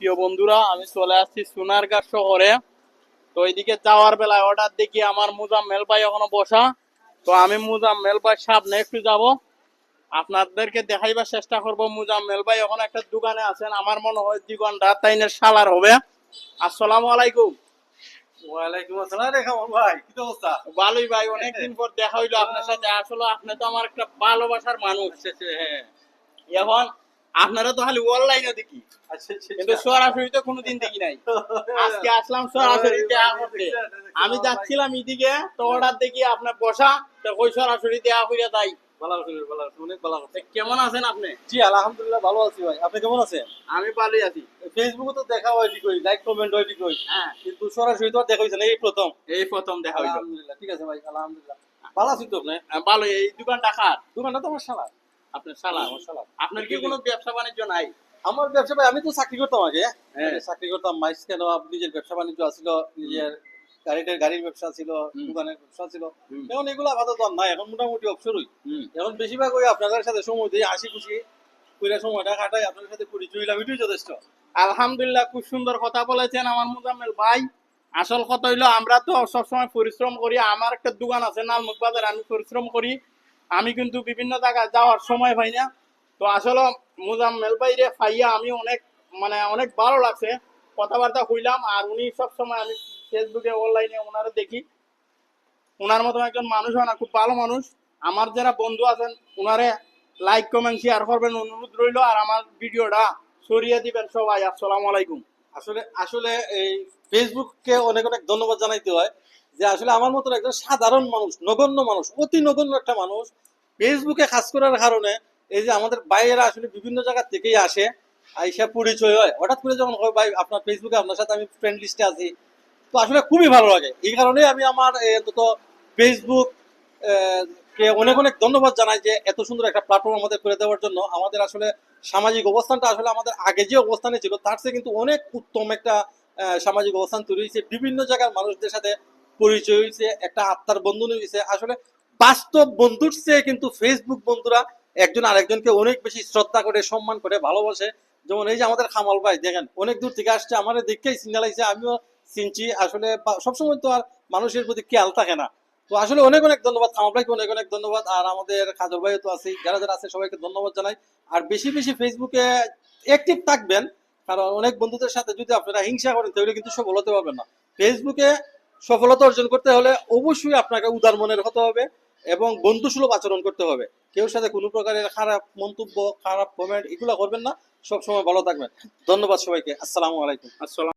প্রিয় বন্ধুরা আমি চলে আসছি সোনারগাঁ শহরে। তো এইদিকে যাওয়ার বেলায় অর্ডার দেখি আমার মুজাম্মেল ভাই এখনও বসা। তো আমি মুজাম্মেল ভাই সামনে একটু যাব। আপনাদেরকে দেখাইবার চেষ্টা করব মুজাম্মেল ভাই এখন একটা দোকানে আছেন। আমার মনে হয় দোকানটা তাইনের সালার হবে। আসসালামু আলাইকুম। ওয়ালাইকুম আসসালাম রে খামন ভাই কি তো অবস্থা? ভালোই ভাই অনেকদিন পর দেখা হইল আপনার সাথে। আসলে আপনি তো আমার একটা ভালোবাসার মানুষ। হ্যাঁ। এখন আপনারা তো খালি অনলাইনে দেখি। আচ্ছা আচ্ছা কিন্তু সরাসরি তো কোনোদিন দেখি নাই। আজকে আসলাম সরাসরি দেখা করতে। আমি যাচ্ছিলাম এদিকে তো অর্ডার দেখি আপনার বসা তো ওই সরাসরি দেওয়া কইরা তাই ভালো আছি ভালো আছি অনেক ভালো আছি কেমন আছেন আপনি? জি আলহামদুলিল্লাহ ভালো আছি ভাই। আপনি কেমন আছেন? আমি ভালোই আছি। ফেসবুকে তো দেখা হয় লাইক কমেন্ট হয় হ্যাঁ। কিন্তু সরাসরি তো দেখা হয়েছে এই প্রথম। এই প্রথম দেখা হইল। আলহামদুলিল্লাহ ঠিক আছে ভাই আলহামদুলিল্লাহ। ভালো আছি তো আপনি? আহ, এই দোকানটা খার দোকানটা তো আমার শালা আপনার সালা আমার শালা। আপনার কি কোনো ব্যবসা বাণিজ্য নাই? আমার ব্যবসা আমি তো চাকরি করতাম আগে। হ্যাঁ। চাকরি করতাম মাইস কেন নিজের ব্যবসা বাণিজ্য নিজের গাড়িটার গাড়ির ব্যবসা ছিল দোকানের ব্যবসা ছিল এখন এগুলো আপাতত নাই এখন মোটামুটি অবসরই। এখন বেশিরভাগ ওই আপনাদের সাথে সময় দিই হাসি খুশি সময়টা কাটাই আপনাদের সাথে পরিচয় হইলাম এটাই যথেষ্ট। আলহামদুলিল্লাহ খুব সুন্দর কথা বলেছেন আমার মুজাম্মেল ভাই। আসল কথা হইল আমরা তো সবসময় পরিশ্রম করি আমার একটা দোকান আছে নালমুখ বাজারে আমি পরিশ্রম করি। আমি কিন্তু বিভিন্ন জায়গায় যাওয়ার সময় পাই না। তো আসলে মুজাম্মেল ভাই রে পাইয়া আমি অনেক মানে অনেক ভালো লাগছে। কথাবার্তা হইলাম আর উনি সবসময় আমি ফেসবুকে, অনলাইনে ওনারা দেখি। ওনার মতো একজন মানুষ হয় না, খুব ভালো মানুষ। আমার যারা বন্ধু আছেন ওনারে লাইক কমেন্ট শেয়ার করবেন, অনুরোধ রইল। আর আমার ভিডিওটা সরিয়ে দিবেন সবাই। আসসালামু আলাইকুম। আসলে আসলে এই ফেসবুককে অনেক অনেক ধন্যবাদ জানাইতে হয়। যে আসলে আমার মতন একজন সাধারণ মানুষ, নগণ্য মানুষ, অতি নগণ্য একটা মানুষ ফেসবুকে কাজ করার কারণে এই যে আমাদের বাইরেরা আসলে বিভিন্ন জায়গা থেকেই আসে, আইসা পরিচয় হয়। হঠাৎ করে যখন হয়, ভাই, আপনার ফেসবুকে আপনার সাথে আমি ফ্রেন্ড লিস্টে আছি। তো আসলে খুবই ভালো লাগে। এই কারণে আমি আমার অন্তত ফেসবুক কে অনেক অনেক ধন্যবাদ জানাই যে এত সুন্দর একটা প্ল্যাটফর্ম আমাদের করে দেওয়ার জন্য। আমাদের আসলে সামাজিক অবস্থানটা আসলে আমাদের আগে যে অবস্থানে ছিল, তার চেয়ে কিন্তু অনেক উত্তম একটা সামাজিক অবস্থান তৈরি হয়েছে। বিভিন্ন জায়গার মানুষদের সাথে পরিচয় হয়েছে, একটা আত্মার বন্ধন হয়েছে। আসলে বাস্তব বন্ধুর চেয়ে কিন্তু ফেসবুক বন্ধুরা একজন আরেকজনকে অনেক বেশি শ্রদ্ধা করে, সম্মান করে, ভালোবাসে। যেমন এই যে আমাদের খামাল ভাই, দেখেন, অনেক দূর থেকে আসছে, আমার দেখেই সিগনালাইছে আমিও চিনছি। আসলে সবসময় তো আর মানুষের প্রতি খেয়াল থাকে না। তো আসলে অনেক অনেক ধন্যবাদ খামাল ভাইকে, অনেক অনেক ধন্যবাদ। আর আমাদের খাজর ভাইও তো আছে যারা যারা আছে সবাইকে ধন্যবাদ জানাই। আর বেশি বেশি ফেসবুকে অ্যাক্টিভ থাকবেন, কারণ অনেক বন্ধুদের সাথে যদি আপনারা হিংসা করেন, তাহলে কিন্তু সফল হতে পারবেন না। ফেসবুকে সফলতা অর্জন করতে হলে অবশ্যই আপনাকে উদার মনের হতে হবে এবং বন্ধুসুলভ আচরণ করতে হবে। কেউ সাথে কোনো প্রকারের খারাপ মন্তব্য, খারাপ কমেন্ট এগুলো করবেন না। সবসময় ভালো থাকবেন। ধন্যবাদ সবাইকে। আসসালামু আলাইকুম। আসসালাম।